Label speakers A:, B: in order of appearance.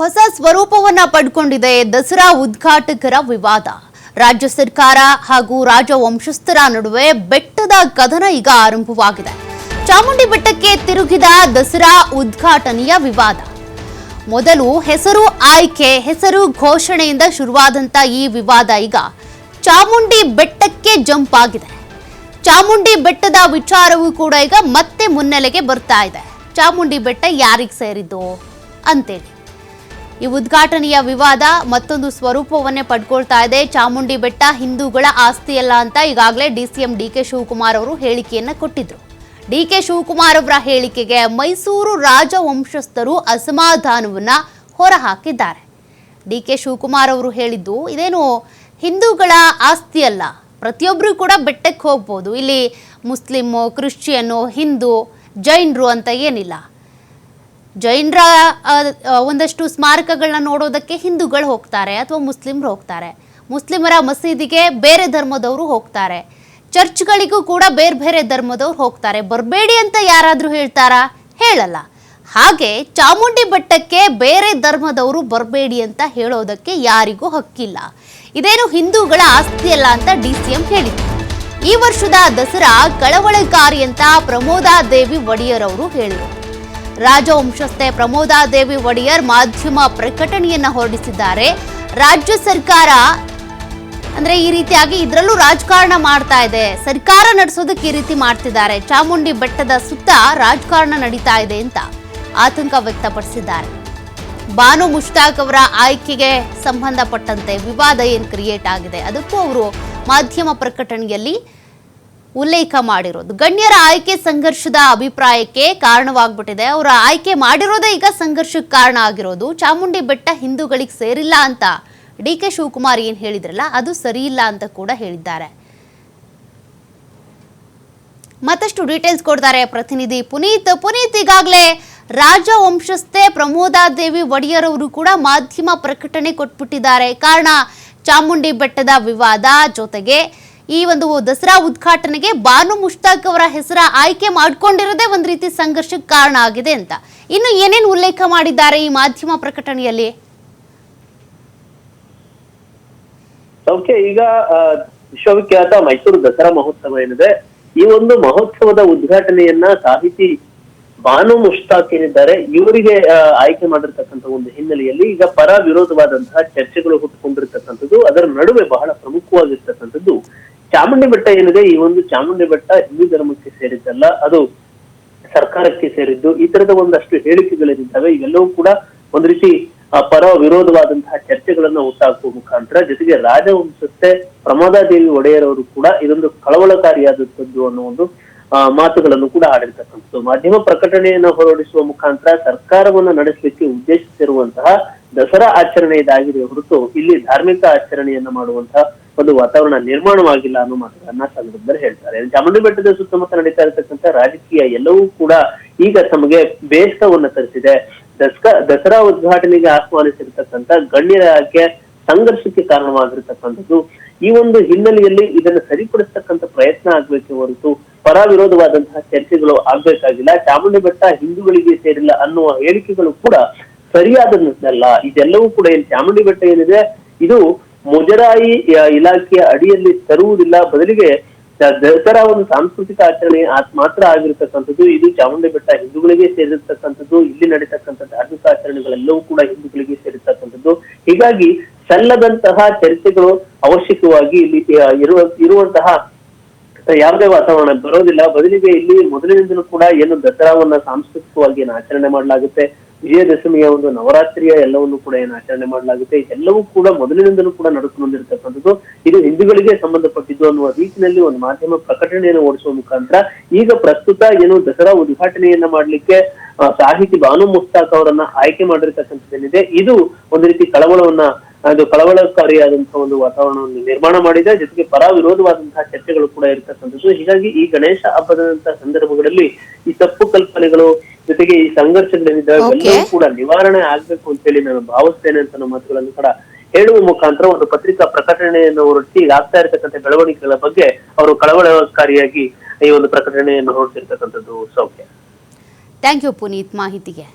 A: ಹೊಸ ಸ್ವರೂಪವನ್ನ ಪಡ್ಕೊಂಡಿದೆ ದಸರಾ ಉದ್ಘಾಟಕರ ವಿವಾದ. ರಾಜ್ಯ ಸರ್ಕಾರ ಹಾಗೂ ರಾಜ ವಂಶಸ್ಥರ ನಡುವೆ ಬೆಟ್ಟದ ಕದನ ಈಗ ಆರಂಭವಾಗಿದೆ. ಚಾಮುಂಡಿ ಬೆಟ್ಟಕ್ಕೆ ತಿರುಗಿದ ದಸರಾ ಉದ್ಘಾಟನೆಯ ವಿವಾದ. ಮೊದಲು ಹೆಸರು ಆಯ್ಕೆ, ಹೆಸರು ಘೋಷಣೆಯಿಂದ ಶುರುವಾದಂತ ಈ ವಿವಾದ ಈಗ ಚಾಮುಂಡಿ ಬೆಟ್ಟಕ್ಕೆ ಜಂಪ್ ಆಗಿದೆ. ಚಾಮುಂಡಿ ಬೆಟ್ಟದ ವಿಚಾರವೂ ಕೂಡ ಈಗ ಮತ್ತೆ ಮುನ್ನೆಲೆಗೆ ಬರ್ತಾ ಇದೆ. ಚಾಮುಂಡಿ ಬೆಟ್ಟ ಯಾರಿಗೆ ಸೇರಿದ್ದು? ಅಂತೇಳಿ. ಈ ಉದ್ಘಾಟನೆಯ ವಿವಾದ ಮತ್ತೊಂದು ಸ್ವರೂಪವನ್ನೇ ಪಡ್ಕೊಳ್ತಾ ಇದೆ. ಚಾಮುಂಡಿ ಬೆಟ್ಟ ಹಿಂದೂಗಳ ಆಸ್ತಿಯಲ್ಲ ಅಂತ ಈಗಾಗಲೇ D C M D K Shivakumar ಅವರು ಹೇಳಿಕೆಯನ್ನ ಕೊಟ್ಟಿದ್ರು. ಡಿ ಕೆ ಶಿವಕುಮಾರ್ ಅವರ ಹೇಳಿಕೆಗೆ ಮೈಸೂರು ರಾಜವಂಶಸ್ಥರು ಅಸಮಾಧಾನವನ್ನ ಹೊರಹಾಕಿದ್ದಾರೆ. ಡಿ ಕೆ ಶಿವಕುಮಾರ್ ಅವರು ಹೇಳಿದ್ದು, ಇದೇನು ಹಿಂದೂಗಳ ಆಸ್ತಿ ಅಲ್ಲ ಪ್ರತಿಯೊಬ್ಬರು ಕೂಡ ಬೆಟ್ಟಕ್ಕೆ ಹೋಗ್ಬೋದು. ಇಲ್ಲಿ ಮುಸ್ಲಿಮು ಕ್ರಿಶ್ಚಿಯನ್ನು ಹಿಂದೂ, ಜೈನರು ಅಂತ ಏನಿಲ್ಲ. ಜೈನರ ಒಂದಷ್ಟು ಸ್ಮಾರಕಗಳನ್ನ ನೋಡೋದಕ್ಕೆ ಹಿಂದೂಗಳು ಹೋಗ್ತಾರೆ ಅಥವಾ ಮುಸ್ಲಿಮ್ರು ಹೋಗ್ತಾರೆ. ಮುಸ್ಲಿಮರ ಮಸೀದಿಗೆ ಬೇರೆ ಧರ್ಮದವರು ಹೋಗ್ತಾರೆ. ಚರ್ಚ್ಗಳಿಗೂ ಕೂಡ ಬೇರೆ ಬೇರೆ ಧರ್ಮದವ್ರು ಹೋಗ್ತಾರೆ. ಬರಬೇಡಿ ಅಂತ ಯಾರಾದರೂ ಹೇಳ್ತಾರಾ? ಹೇಳಲ್ಲ. ಹಾಗೆ ಚಾಮುಂಡಿ ಬೆಟ್ಟಕ್ಕೆ ಬೇರೆ ಧರ್ಮದವರು ಬರಬೇಡಿ ಅಂತ ಹೇಳೋದಕ್ಕೆ ಯಾರಿಗೂ ಹಕ್ಕಿಲ್ಲ. ಇದೇನು ಹಿಂದೂಗಳ ಆಸ್ತಿಯಲ್ಲ ಅಂತ ಡಿ ಸಿ ಎಂ ಹೇಳಿದ್ರು. ಈ ವರ್ಷದ ದಸರಾ, ಕಳವಳಕಾರಿ ಅಂತ ಪ್ರಮೋದಾ ದೇವಿ ಒಡೆಯರ್ ಅವರು ಹೇಳಿದರು. ರಾಜವಂಶಸ್ಥೆ ಪ್ರಮೋದಾ ದೇವಿ ಒಡೆಯರ್ ಮಾಧ್ಯಮ ಪ್ರಕಟಣೆಯನ್ನ ಹೊರಡಿಸಿದ್ದಾರೆ. ರಾಜ್ಯ ಸರ್ಕಾರ ಅಂದ್ರೆ ಈ ರೀತಿಯಾಗಿ ಇದರಲ್ಲೂ ರಾಜಕಾರಣ ಮಾಡ್ತಾ ಇದೆ. ಸರ್ಕಾರ ನಡೆಸೋದಕ್ಕೆ ಈ ರೀತಿ ಮಾಡ್ತಿದ್ದಾರೆ. ಚಾಮುಂಡಿ ಬೆಟ್ಟದ ಸುತ್ತ ರಾಜಕಾರಣ ನಡೀತಾ ಇದೆ ಅಂತ ಆತಂಕ ವ್ಯಕ್ತಪಡಿಸಿದ್ದಾರೆ. ಬಾನು ಮುಷ್ತಾಕ್ ಅವರ ಆಯ್ಕೆಗೆ ಸಂಬಂಧಪಟ್ಟಂತೆ ವಿವಾದ ಏನು ಕ್ರಿಯೇಟ್ ಆಗಿದೆ, ಅದಕ್ಕೂ ಅವರು ಮಾಧ್ಯಮ ಪ್ರಕಟಣೆಯಲ್ಲಿ ಉಲ್ಲೇಖ ಮಾಡಿರೋದು. ಗಣ್ಯರ ಆಯ್ಕೆ ಸಂಘರ್ಷದ ಅಭಿಪ್ರಾಯಕ್ಕೆ ಕಾರಣವಾಗ್ಬಿಟ್ಟಿದೆ. ಅವರ ಆಯ್ಕೆ ಮಾಡಿರೋದೇ ಈಗ ಸಂಘರ್ಷಕ್ಕೆ ಕಾರಣ ಆಗಿರೋದು. ಚಾಮುಂಡಿ ಬೆಟ್ಟ ಹಿಂದೂಗಳಿಗೆ ಸೇರಿಲ್ಲ ಅಂತ ಡಿ ಕೆ ಶಿವಕುಮಾರ್ ಏನ್ ಹೇಳಿದ್ರಲ್ಲ, ಅದು ಸರಿ ಇಲ್ಲ ಅಂತ ಕೂಡ ಹೇಳಿದ್ದಾರೆ. ಮತ್ತಷ್ಟು ಡೀಟೇಲ್ಸ್ ಕೊಡ್ತಾರೆ ಪ್ರತಿನಿಧಿ ಪುನೀತ್. ಪುನೀತ್ ಈಗಾಗಲೇ ರಾಜವಂಶಸ್ಥೆ ಪ್ರಮೋದಾದೇವಿ ಒಡೆಯರ್ ಅವರು ಕೂಡ ಮಾಧ್ಯಮ ಪ್ರಕಟಣೆ ಕೊಟ್ಬಿಟ್ಟಿದ್ದಾರೆ. ಕಾರಣ, ಚಾಮುಂಡಿ ಬೆಟ್ಟದ ವಿವಾದ ಜೊತೆಗೆ ಈ ಒಂದು ದಸರಾ ಉದ್ಘಾಟನೆಗೆ ಬಾನು ಮುಷ್ತಾಕ್ ಅವರ ಹೆಸರ ಆಯ್ಕೆ ಮಾಡಿಕೊಂಡಿರೋದೇ ಒಂದು ರೀತಿ ಸಂಘರ್ಷಕ್ಕೆ ಕಾರಣ ಆಗಿದೆ ಅಂತ. ಇನ್ನು ಏನೇನು ಉಲ್ಲೇಖ ಮಾಡಿದ್ದಾರೆ ಈ ಮಾಧ್ಯಮ ಪ್ರಕಟಣೆಯಲ್ಲಿ?
B: ಈಗ ವಿಶ್ವವಿಖ್ಯಾತ ಮೈಸೂರು ದಸರಾ ಮಹೋತ್ಸವ ಏನಿದೆ, ಈ ಒಂದು ಮಹೋತ್ಸವದ ಉದ್ಘಾಟನೆಯನ್ನ ಸಾಹಿತಿ ಬಾನು ಮುಷ್ತಾಕ್ ಏನಿದ್ದಾರೆ, ಇವರಿಗೆ ಆಯ್ಕೆ ಮಾಡಿರ್ತಕ್ಕಂಥ ಒಂದು ಹಿನ್ನೆಲೆಯಲ್ಲಿ ಈಗ ಪರ ವಿರೋಧವಾದಂತಹ ಚರ್ಚೆಗಳು ಹುಟ್ಟುಕೊಂಡಿರ್ತಕ್ಕಂಥದ್ದು, ಅದರ ನಡುವೆ ಬಹಳ ಪ್ರಮುಖವಾಗಿರ್ತಕ್ಕಂಥದ್ದು ಚಾಮುಂಡಿ ಬೆಟ್ಟ ಏನಿದೆ, ಈ ಒಂದು ಚಾಮುಂಡಿ ಬೆಟ್ಟ ಹಿಂದೂ ಧರ್ಮಕ್ಕೆ ಸೇರಿದ್ದಲ್ಲ, ಅದು ಸರ್ಕಾರಕ್ಕೆ ಸೇರಿದ್ದು, ಈ ತರದ ಒಂದಷ್ಟು ಹೇಳಿಕೆಗಳೇನಿದ್ದಾವೆ ಇವೆಲ್ಲವೂ ಕೂಡ ಒಂದ್ ರೀತಿ ಪರ ವಿರೋಧವಾದಂತಹ ಚರ್ಚೆಗಳನ್ನ ಹುಟ್ಟಾಕುವ ಮುಖಾಂತರ, ಜೊತೆಗೆ ರಾಜವಂಶಸ್ಥೆ ಪ್ರಮೋದಾದೇವಿ ಒಡೆಯರ್ ಅವರು ಕೂಡ ಇದೊಂದು ಕಳವಳಕಾರಿಯಾದದ್ದು ಅನ್ನೋ ಒಂದು ಮಾತುಗಳನ್ನು ಕೂಡ ಆಡಿರ್ತಕ್ಕಂಥದ್ದು. ಮಾಧ್ಯಮ ಪ್ರಕಟಣೆಯನ್ನು ಹೊರಡಿಸುವ ಮುಖಾಂತರ ಸರ್ಕಾರವನ್ನು ನಡೆಸಲಿಕ್ಕೆ ಉದ್ದೇಶಿಸಿರುವಂತಹ ದಸರಾ ಆಚರಣೆ ಇದಾಗಿದೆ ಹೊರತು ಇಲ್ಲಿ ಧಾರ್ಮಿಕ ಆಚರಣೆಯನ್ನ ಮಾಡುವಂತಹ ಒಂದು ವಾತಾವರಣ ನಿರ್ಮಾಣವಾಗಿಲ್ಲ ಅನ್ನೋ ಮಾತುಗಳನ್ನ ಸಂದರ್ಭದಲ್ಲಿ ಹೇಳ್ತಾರೆ. ಚಾಮುಂಡಿ ಬೆಟ್ಟದ ಸುತ್ತಮುತ್ತ ನಡೀತಾ ಇರತಕ್ಕಂತ ರಾಜಕೀಯ ಎಲ್ಲವೂ ಕೂಡ ಈಗ ತಮಗೆ ಬೇಸರವನ್ನ ತರಿಸಿದೆ. ದಸರಾ ದಸರಾ ಉದ್ಘಾಟನೆಗೆ ಆಹ್ವಾನಿಸಿರ್ತಕ್ಕಂಥ ಗಣ್ಯರ ಆಯ್ಕೆ ಸಂಘರ್ಷಕ್ಕೆ ಕಾರಣವಾಗಿರ್ತಕ್ಕಂಥದ್ದು ಈ ಒಂದು ಹಿನ್ನೆಲೆಯಲ್ಲಿ ಇದನ್ನು ಸರಿಪಡಿಸ್ತಕ್ಕಂಥ ಪ್ರಯತ್ನ ಆಗ್ಬೇಕೆ ಹೊರತು ಪರ ವಿರೋಧವಾದಂತಹ ಚರ್ಚೆಗಳು ಆಗ್ಬೇಕಾಗಿಲ್ಲ. ಚಾಮುಂಡಿ ಬೆಟ್ಟ ಹಿಂದೂಗಳಿಗೆ ಸೇರಿಲ್ಲ ಅನ್ನುವ ಹೇಳಿಕೆಗಳು ಕೂಡ ಸರಿಯಾದದ್ದಲ್ಲ ಇದೆಲ್ಲವೂ ಕೂಡ ಏನ್ ಚಾಮುಂಡಿ ಬೆಟ್ಟ ಏನಿದೆ, ಇದು ಮುಜರಾಯಿ ಇಲಾಖೆಯ ಅಡಿಯಲ್ಲಿ ತರುವುದಿಲ್ಲ. ಬದಲಿಗೆ ದಸರಾ ಒಂದು ಸಾಂಸ್ಕೃತಿಕ ಆಚರಣೆ ಮಾತ್ರ ಆಗಿರತಕ್ಕಂಥದ್ದು. ಇದು ಚಾಮುಂಡಿ ಬೆಟ್ಟ ಹಿಂದೂಗಳಿಗೆ ಸೇರಿರ್ತಕ್ಕಂಥದ್ದು. ಇಲ್ಲಿ ನಡೀತಕ್ಕಂಥ ಧಾರ್ಮಿಕ ಆಚರಣೆಗಳೆಲ್ಲವೂ ಕೂಡ ಹಿಂದೂಗಳಿಗೆ ಸೇರಿರ್ತಕ್ಕಂಥದ್ದು. ಹೀಗಾಗಿ ಸಲ್ಲದಂತಹ ಚರ್ಚೆಗಳು ಅವಶ್ಯಕವಾಗಿ ಇಲ್ಲಿ ಇರುವ, ಇರುವಂತಹ ಯಾವುದೇ ವಾತಾವರಣ ಬರೋದಿಲ್ಲ. ಬದಲಿಗೆ ಇಲ್ಲಿ ಮೊದಲಿನಿಂದಲೂ ಕೂಡ ಏನು ದಸರಾವನ್ನ ಸಾಂಸ್ಕೃತಿಕವಾಗಿ ಏನು ಆಚರಣೆ ಮಾಡಲಾಗುತ್ತೆ. ವಿಜಯದಶಮಿಯ ಒಂದು ನವರಾತ್ರಿಯ ಎಲ್ಲವನ್ನು ಕೂಡ ಏನು ಆಚರಣೆ ಮಾಡಲಾಗುತ್ತೆ. ಎಲ್ಲವೂ ಕೂಡ ಮೊದಲಿನಿಂದಲೂ ಕೂಡ ಬಂದಿರತಕ್ಕಂಥದ್ದು. ಇದು ಹಿಂದೂಗಳಿಗೆ ಸಂಬಂಧಪಟ್ಟಿದ್ದು ಅನ್ನುವ ರೀತಿಯಲ್ಲಿ ಒಂದು ಮಾಧ್ಯಮ ಪ್ರಕಟಣೆಯನ್ನು ಓಡಿಸುವ ಮುಖಾಂತರ ಈಗ ಪ್ರಸ್ತುತ ಏನು ದಸರಾ ಉದ್ಘಾಟನೆಯನ್ನ ಮಾಡ್ಲಿಕ್ಕೆ ಸಾಹಿತಿ ಬಾನು ಮುಸ್ತಾಕ್ ಅವರನ್ನ ಆಯ್ಕೆ ಮಾಡಿರ್ತಕ್ಕಂಥದ್ದೇನಿದೆ. ಇದು ಒಂದು ರೀತಿ ಕಳವಳವನ್ನ ಅದು ಕಳವಳಕಾರಿಯಾದಂತಹ ಒಂದು ವಾತಾವರಣವನ್ನು ನಿರ್ಮಾಣ ಮಾಡಿದೆ. ಜೊತೆಗೆ ಪರ ವಿರೋಧವಾದಂತಹ ಚರ್ಚೆಗಳು ಕೂಡ ಇರತಕ್ಕಂಥದ್ದು. ಹೀಗಾಗಿ ಈ ಗಣೇಶ ಹಬ್ಬದಂತಹ ಸಂದರ್ಭಗಳಲ್ಲಿ ಈ ತಪ್ಪು ಕಲ್ಪನೆಗಳು ಜೊತೆಗೆ ಈ. ಎಲ್ಲವೂ ಕೂಡ ನಿವಾರಣೆ ಆಗ್ಬೇಕು ಅಂತ ಹೇಳಿ ನಾನು ಭಾವಿಸ್ತೇನೆ ಅಂತ ನಮ್ಮ ಮಾತುಗಳನ್ನು ಕೂಡ ಹೇಳುವ ಮುಖಾಂತರ ಒಂದು ಪತ್ರಿಕಾ ಪ್ರಕಟಣೆಯನ್ನು ಹೊರಟಿ ಆಗ್ತಾ ಇರತಕ್ಕಂಥ ಬೆಳವಣಿಗೆಗಳ ಬಗ್ಗೆ ಅವರು ಕಳವಳಕಾರಿಯಾಗಿ ಈ ಒಂದು ಪ್ರಕಟಣೆಯನ್ನು ಹೊರಡಿಸಿರ್ತಕ್ಕಂಥದ್ದು. ಸೌಖ್ಯ
A: ಥ್ಯಾಂಕ್ ಯು ಪುನೀತ್ ಮಾಹಿತಿಗೆ.